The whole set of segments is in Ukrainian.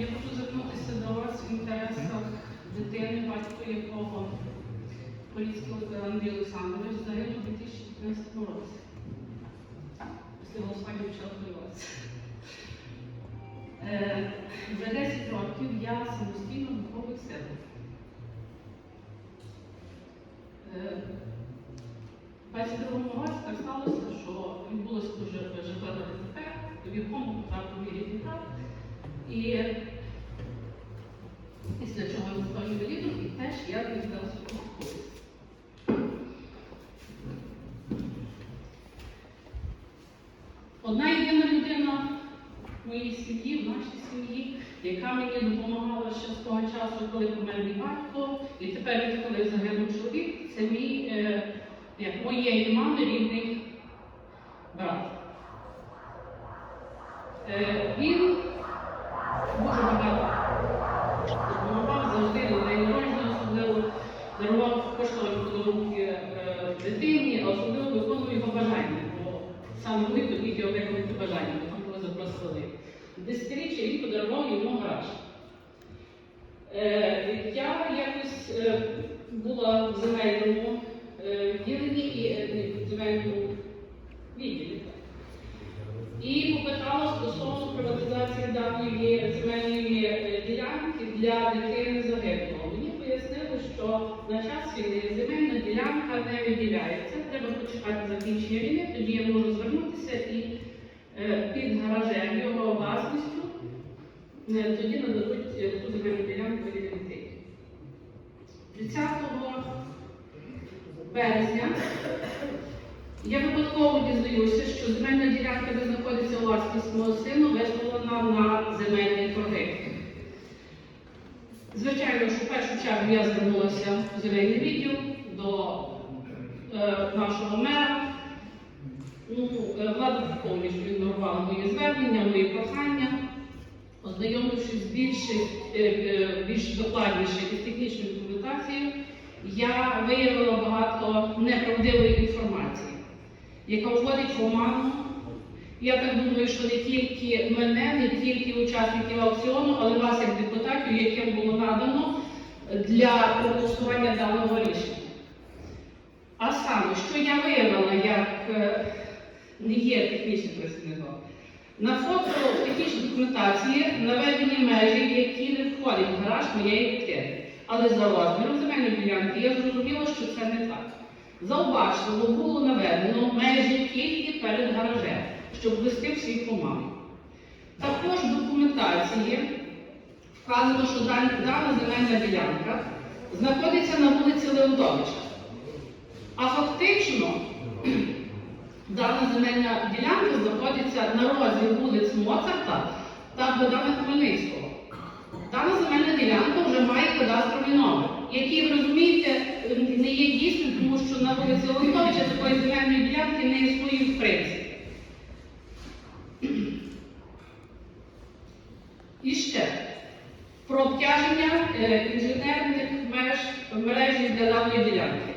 Я хочу звернутися до вас в інтересах дитини, батько якого Поліцький Андрій Олександрович загинув у 2015 році. Після голосування почала хвилюватися. Е, Вже 10 років я самостійно виховую себе. 22 році так сталося, що відбулося дуже жахливе ДТП, в якому потрапив мій рідний. І після чого він став інвалідом, і теж я віддалася колись. Одна єдина людина в моїй сім'ї, в нашій сім'ї, яка мені допомагала ще з того часу, коли помер мій батько, і тепер, коли загинув чоловік, це мій, е, як моєї мами, рідний брат. Е, він дуже багато допомагав завжди на день народження, особливо дарував коштовні подарунки е, дитині, а особливо виконував його бажання. Бо саме ми тоді його виконати бажання, потім коли запросили. Десятиріччя він подарував йому гараж. Е, я якось е, була в земельному е, відділенні і е, земельному відділі. І попитала стосовно приватизації даної земельної е, ділянки для дитини загиблого. Мені пояснили, що на час війни земельна ділянка не виділяється. Треба почекати закінчення війни, тоді я можу звернутися і під гаражем його власністю е, тоді нададуть е, ту земельну ділянку від дітей. 30 березня я випадково дізнаюся, що земельна ділянка, де знаходиться власність мого сину, виставлена на земельні торги. Звичайно, що в першу чергу я звернулася в земельний відділ до е, нашого мера. Влада повністю ігнорувала мої звернення, мої прохання, ознайомившись більш, е, е, більш докладніше із технічною документацією, я виявила багато неправдивої інформації яка вводить в оману. Я так думаю, що не тільки мене, не тільки учасників аукціону, але вас, як депутатів, яким було надано для проголосування даного рішення. А саме, що я виявила як е, не є технічним працівником, на фото в технічній документації наведені межі, які не входять в гараж моєї дитини. Але за розміром земельної ділянки я зрозуміла, що це не так. Зауважливо було наведено межі тільки перед гаражем, щоб ввести всіх в оману. Також в документації вказано, що дана земельна ділянка знаходиться на вулиці Леонтовича. А фактично дана земельна ділянка знаходиться на розі вулиць Моцарта та Богдана Хмельницького. Дана земельна ділянка вже має кадастровий номер, який, ви розумієте, не є дійсним, тому що на вулиці Леонтовича такої земельної ділянки не існує в принципі. І ще про обтяження е, інженерних меж мережі для даної ділянки.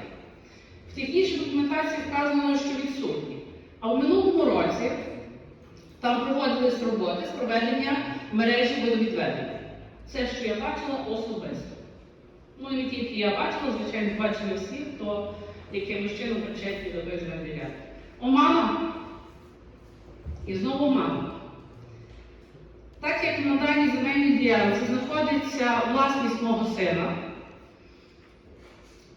В технічній документації вказано, що відсутні. А в минулому році там проводились роботи з проведення мережі водовідведення. Це, що я бачила особисто. Ну і не тільки я бачила, звичайно, бачили всі, хто якимось чином причетні до земельної ділянки. Омана. І знову омана. Так як на даній земельній ділянці знаходиться власність мого сина,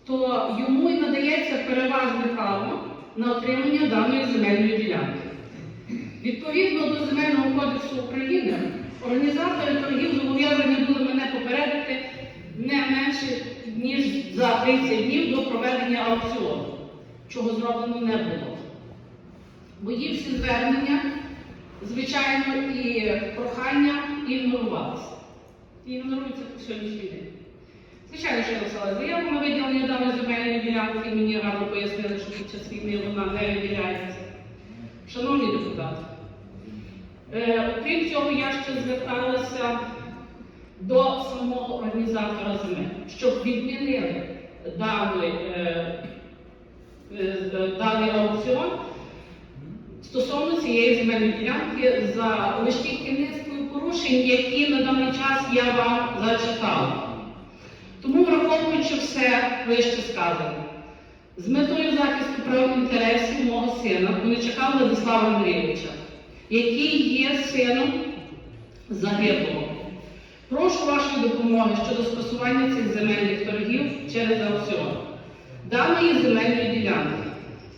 то йому і надається переважне право на отримання даної земельної ділянки. Відповідно до Земельного кодексу України, організатори торгів зобов'язані були мене попередити не менше, ніж за 30 днів до проведення аукціону, чого зроблено не було. Мої всі звернення, звичайно, і прохання ігнорувалися. І ігноруються по сьогоднішній день. Звичайно, що я написала заяву на виділення ділянки, мені гарно пояснили, що під час війни вона не виділяється. Шановні депутати, е, окрім цього, я ще зверталася до самого організатора земель, щоб відмінили даний, е, е, даний аукціон стосовно цієї земельної ділянки за лише низкою порушень, які на даний час я вам зачитала. Тому, враховуючи все вище сказане, з метою захисту прав інтересів мого сина Куничака Владислава Андрійовича, який є сином загиблого. Прошу вашої допомоги щодо скасування цих земельних торгів через аукціон даної земельної ділянки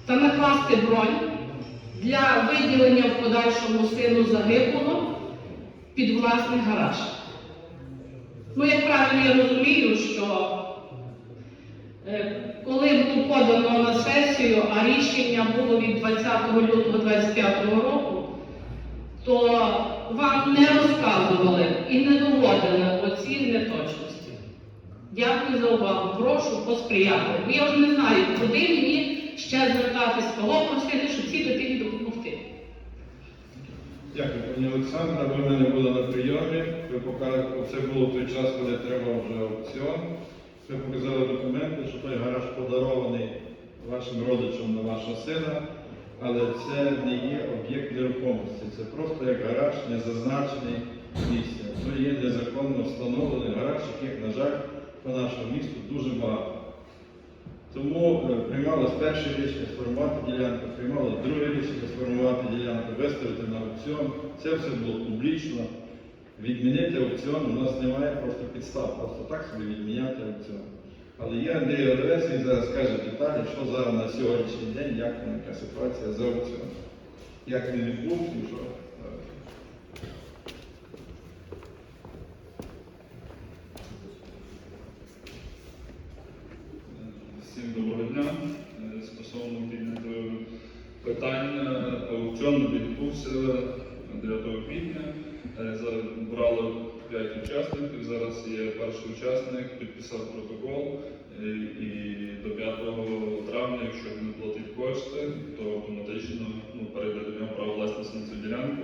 та накласти бронь для виділення в подальшому сину загиблого під власний гараж. Ну, як правильно я розумію, що е, коли було подано на сесію, а рішення було від 20 лютого 2025 року, то вам не розказували і не доводили оці неточності. Дякую за увагу. Прошу посприяти. Бо я вже не знаю, куди мені ще звертатись, кого просити, щоб ці дитині допомогти. Дякую, пані Олександра. Ви в мене були на прийомі. Ви показали, це було в той час, коли треба вже аукціон. Ви показали документи, що той гараж подарований вашим родичам на вашого сина, але це не є об'єкт нерухомості. Це просто як гараж, незазначений місцем. Це є незаконно встановлений гараж, яких, на жаль, по нашому місту дуже багато. Тому е, приймалось перше рішення сформувати ділянку, приймалось друге рішення сформувати ділянку, виставити аукціон. Це все було публічно. Відмінити аукціон у нас немає просто підстав, просто так собі відміняти аукціон. Але є Андрій Одерес, він зараз каже деталі, що зараз на сьогоднішній день, як яка ситуація з аукціоном. Як він відбувся що. е, Всім доброго дня. Е, Стосовно піднятого питання, аукціон відбувся 9 квітня. Е, Зараз брало 5 учасників. Зараз є перший учасник, підписав протокол. Е, І до 5 травня, якщо він не платить кошти, то автоматично ну, перейде до нього право власності на цю ділянку.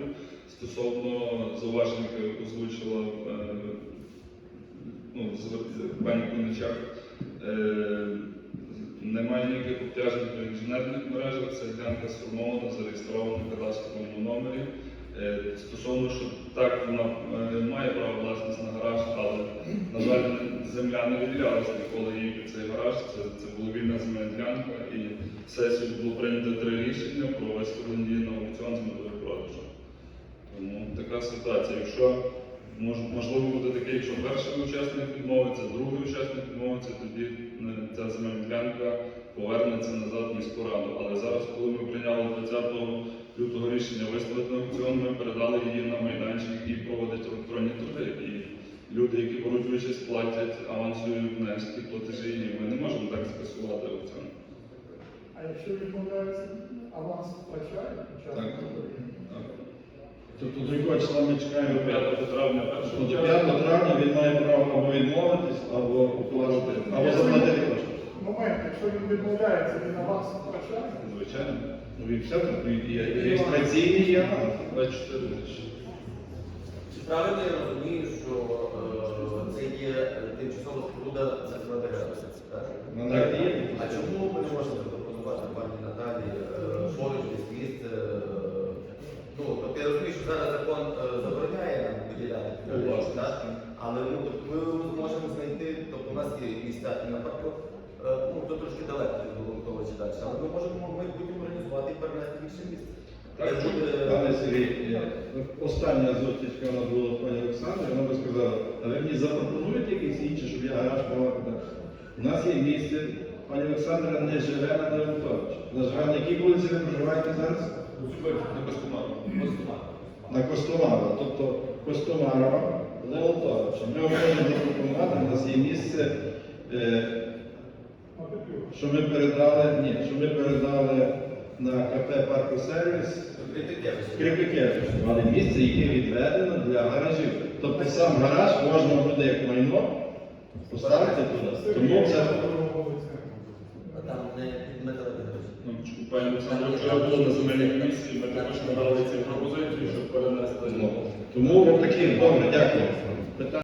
Стосовно зауважень, яке озвучила е, ну, пані Куничак, е, немає ніяких обтяжень по інженерних мережах, ця ділянка сформована, зареєстрована в кадастровому номері. Е, Стосовно, що так вона е, має право власність на гараж, але, на жаль, земля не виділялася ніколи їй під цей гараж. Це, це була вільна земельна ділянка, і сесію було прийнято три рішення про виставлення її на аукціон з метою продажу. Тому така ситуація. Якщо можливо буде таке, якщо перший учасник відмовиться, другий учасник відмовиться, тоді е, ця земельна ділянка повернеться назад в міську раду. Але зараз, коли ми прийняли 20 лютого рішення виставити на аукціон, ми передали її на майданчик, який проводить електронні торги. І люди, які беруть участь, платять авансові внески, платежі, і ми не можемо так скасувати аукціон. А якщо відмовляється, аванс втрачає? Так. Тобто до якого числа ми чекаємо? 5 травня першого Тобто до 5 травня він має право або відмовитись, або укласти, або заплатити кошти. Момент, якщо він відмовляється, він аванс втрачає? Звичайно. Ну і все так, і і реєстраційний є. 24 тисячі. Чи правильно я розумію, що е, це є тимчасова споруда за 2? Так? На нараді є? А чому ми не можемо запропонувати пані Наталі е, поруч десь місце? Е, Ну, тобто я розумію, що зараз закон е, забороняє нам виділяти Власне. так? Але ну, тобто ми можемо знайти, тобто у нас є місця і на парку, е, ну, то трошки далеко від Голубковича далі, але ми можемо в майбутньому організувати і перенести в інше місце. Так, Де буде, Пане Сергій, е, остання зустріч, яка у нас була з пані Олександрою, вона би сказала, а ви мені запропонуєте якийсь інший, щоб я гараж мав? У нас є місце, пані Олександра не живе на Леонтовичі. Вона живе на якій вулиці ви проживаєте зараз? На Костомару. На Костомарова, тобто Костомарова, Леонтовича. Ми можемо запропонувати, у нас є місце, е, що ми передали, ні, що ми передали на КП «Паркосервіс» Критикевич. Крипикевич, але місце, яке відведено для гаражів. Тобто сам гараж можна буде як майно поставити туди. Тому це Там не під металевий. Ну, Перенести. ну, тому от такі добре, дякую.